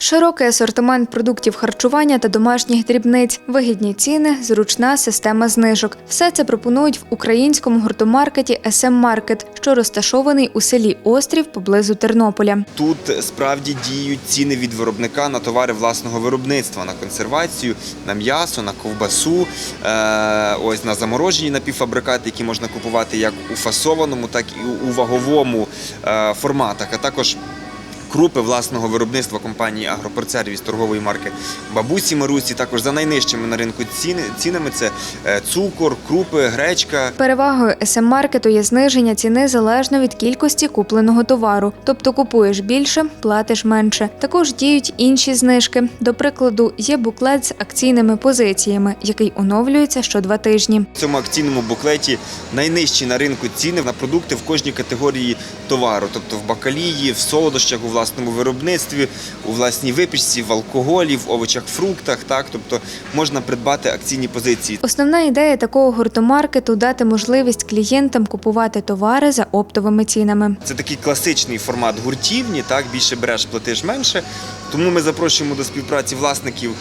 Широкий асортимент продуктів харчування та домашніх дрібниць, вигідні ціни, зручна система знижок. Все це пропонують в українському гуртомаркеті SM Маркет, що розташований у селі Острів поблизу Тернополя. Тут справді діють ціни від виробника на товари власного виробництва, на консервацію, на м'ясо, на ковбасу, е, ось на заморожені напівфабрикати, які можна купувати як у фасованому, так і у ваговому е, форматах, а також. Крупи власного виробництва компанії Агропортсервіс торгової марки Бабусі Марусі. Також за найнижчими на ринку ціни, цінами це е, цукор, крупи, гречка. Перевагою SM Маркету є зниження ціни залежно від кількості купленого товару. Тобто купуєш більше, платиш менше. Також діють інші знижки. До прикладу, є буклет з акційними позиціями, який оновлюється що два тижні. В цьому акційному буклеті найнижчі на ринку ціни на продукти в кожній категорії товару, тобто в бакалії, в солодощах, у власному виробництві, у власній випічці, в алкоголі, в овочах, фруктах. Так, тобто можна придбати акційні позиції. Основна ідея такого гуртомаркету дати можливість клієнтам купувати товари за оптовими цінами. Це такий класичний формат гуртівні, так більше береш, платиш менше. Тому ми запрошуємо до співпраці власників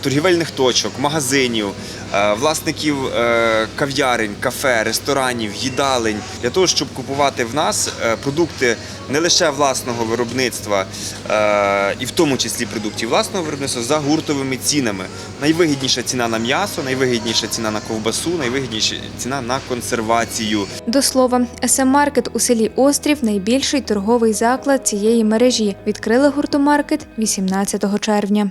торгівельних точок, магазинів, е, власників е, кав'ярень, кафе, ресторанів, їдалень для того, щоб купувати в нас е, продукти не лише власного виробництва, е, і в тому числі продуктів власного виробництва за гуртовими цінами. Найвигідніша ціна на м'ясо, найвигідніша ціна на ковбасу, найвигідніша ціна на консервацію. До слова, SM Маркет у селі Острів найбільший торговий заклад цієї мережі. Відкрили гуртомаркет 18 червня.